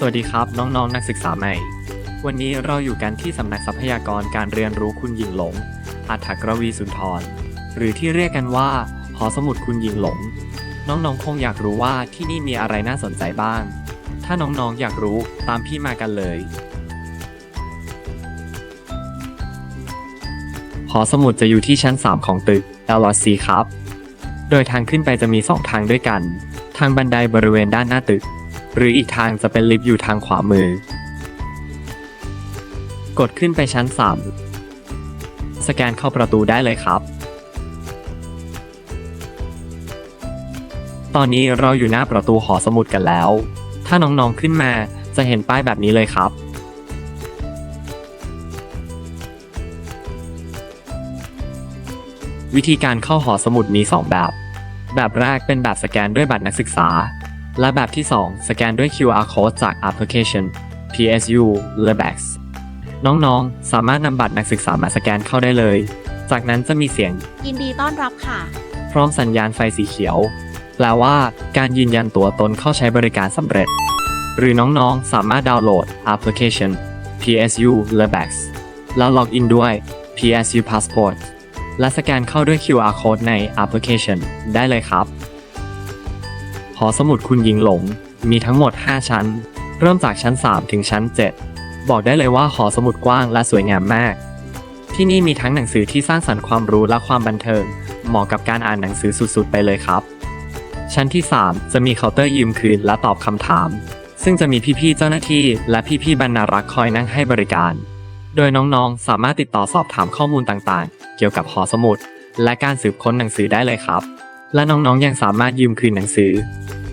สวัสดีครับ น้องๆนนักศึกษาใหม่ วันนี้เราอยู่กันที่สำนักทรัพยากรการเรียนรู้คุณหญิงหลง อัฐกรวีสุนทร หรือที่เรียกกันว่าหอสมุดคุณหญิงหลง น้องๆคงอยากรู้ว่าที่นี่มีอะไรน่าสนใจบ้าง ถ้าน้องๆอยากรู้ตามพี่มากันเลยหอสมุดจะอยู่ที่ชั้น 3 ของตึก LRC ครับ โดยทางขึ้นไปจะมี 2 ทางด้วยกัน ทางบันไดบริเวณด้านหน้าตึก หรืออีกทางจะเป็นลิฟต์อยู่ทางขวามือ กดขึ้นไปชั้น 3 สแกนเข้าประตูได้เลยครับ ตอนนี้เราอยู่หน้าประตูหอสมุดกันแล้ว ถ้าน้องๆขึ้นมาจะเห็นป้ายแบบนี้เลยครับ วิธีการเข้าหอสมุดมี 2 แบบ แบบแรกเป็นแบบสแกนด้วยบัตรนักศึกษา และแบบที่ 2 สแกนด้วย QR code จากแอปพลิเคชัน PSU Lebex น้องๆ สามารถนำบัตรนักศึกษามาสแกนเข้าได้เลย จากนั้นจะมีเสียง ยินดีต้อนรับค่ะ พร้อมสัญญาณไฟสีเขียว แปลว่าการยืนยันตัวตนเข้าใช้บริการสำเร็จ หรือน้องๆ สามารถดาวน์โหลดแอปพลิเคชัน PSU Lebex แล้วล็อกอินด้วย PSU Passport และสแกนเข้าด้วย QR code ในแอปพลิเคชันได้เลยครับ หอสมุดคุณยิงหลง มีทั้งหมด 5 ชั้น เริ่มจากชั้น 3 ถึงชั้น 7 บอกได้เลยว่าหอสมุดกว้างและสวยงามมาก ที่นี่มีทั้งหนังสือที่สร้างสรรค์ความรู้และความบันเทิง เหมาะกับการอ่านหนังสือสุดๆ ไปเลยครับ ชั้นที่ 3 จะมีเคาน์เตอร์ยืมคืนและตอบคำถาม ซึ่งจะมีพี่ๆเจ้าหน้าที่ และพี่ๆบรรณารักษ์คอยนั่งให้บริการ โดยน้องๆ สามารถติดต่อสอบถามข้อมูลต่างๆ เกี่ยวกับหอสมุด และการสืบค้นหนังสือได้เลยครับ และน้องๆยังสามารถยืมคืนหนังสือ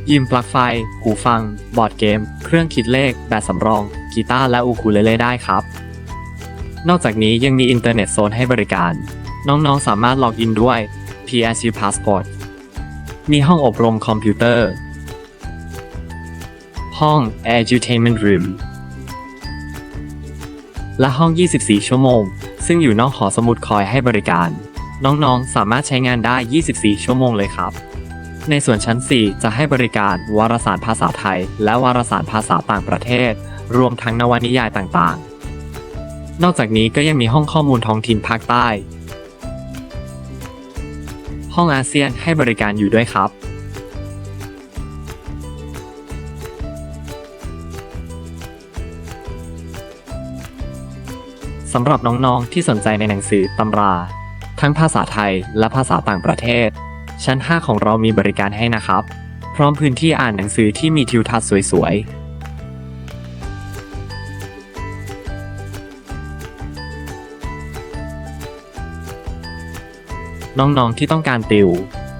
ยืมปลั๊กไฟ หูฟัง บอร์ดเกม เครื่องคิดเลข แบบสำรอง กีตาร์และอูคูเลเล่ได้ครับ นอกจากนี้ยังมีอินเทอร์เน็ตโซนให้บริการ น้องๆสามารถล็อกอินด้วย PSU Passport มีห้องอบรมคอมพิวเตอร์ ห้อง Edutainment Room และห้อง 24 ชั่วโมง ซึ่งอยู่นอกหอสมุดคอยให้บริการ น้องๆ สามารถใช้งานได้ 24 ชั่วโมงเลยครับ ในส่วนชั้น 4 จะให้บริการวารสารภาษาไทย และวารสารภาษาต่างประเทศ รวมทั้งนวนิยายต่างๆ นอกจากนี้ก็ยังมีห้องข้อมูลท้องถิ่นภาคใต้ ห้องอาเซียนให้บริการอยู่ด้วยครับสำหรับน้องๆ ที่สนใจในหนังสือตำรา ทั้งภาษาไทยและภาษาต่างประเทศ ชั้น 5 ของเรามีบริการให้นะครับ พร้อมพื้นที่อ่านหนังสือที่มีทิวทัศน์สวยๆ น้องๆที่ต้องการติว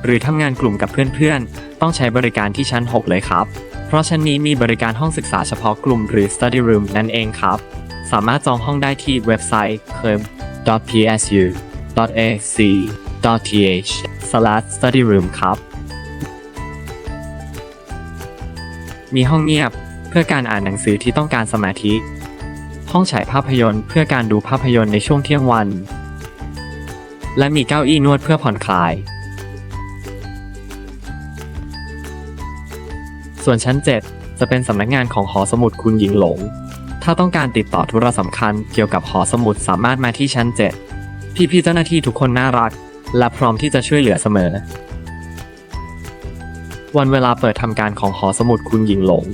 หรือทำงานกลุ่มกับเพื่อนๆ ต้องใช้บริการที่ชั้น 6 เลยครับ เพราะชั้นนี้มีบริการห้องศึกษาเฉพาะกลุ่มหรือ study room นั่นเองครับ สามารถจองห้องได้ที่เว็บไซต์ kerm.psu.ac.th/studyroom ครับ มีห้องเงียบเพื่อการอ่านหนังสือที่ต้องการสมาธิ ห้องฉายภาพยนตร์เพื่อการดูภาพยนตร์ในช่วงเที่ยงวัน และมีเก้าอี้นวดเพื่อผ่อนคลาย ส่วนชั้น 7 จะเป็นสำนักงานของหอสมุดคุณหญิงหลง ถ้าต้องการติดต่อธุระสำคัญเกี่ยวกับหอสมุดสามารถมาที่ชั้น 7 พี่ๆเจ้าหน้าที่ทุกคนน่ารัก และพร้อมที่จะช่วยเหลือเสมอ วันเวลาเปิดทำการของหอสมุดคุณหญิงหลง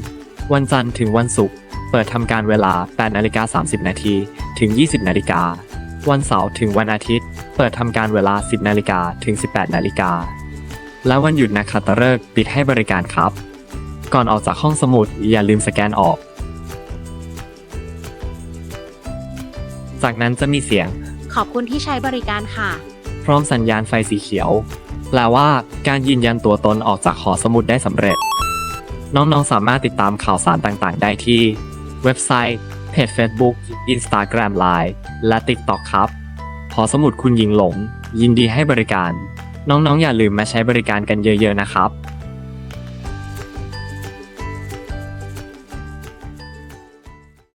วันจันทร์ถึงวันศุกร์เปิดทำการเวลา8นาฬิกา30 นาทีถึง 20 นาฬิกา วันเสาร์ถึงวันอาทิตย์ เปิดทำการเวลา 10 นาฬิกาถึง 18 นาฬิกา และวันหยุดนักขัตฤกษ์ปิดให้บริการครับ ก่อนออกจากห้องสมุดอย่าลืมสแกนออก จากนั้นจะมีเสียง ขอบคุณที่ใช้บริการค่ะ พร้อมสัญญาณไฟสีเขียว แปลว่าการยืนยันตัวตนออกจากหอสมุดได้สำเร็จ น้องๆ สามารถติดตามข่าวสารต่างๆ ได้ที่ เว็บไซต์ เพจ Facebook Instagram Line และ TikTok ครับ หอสมุดคุณยิงหลง ยินดีให้บริการ น้องๆ อย่าลืมมาใช้บริการกันเยอะ ๆ นะครับ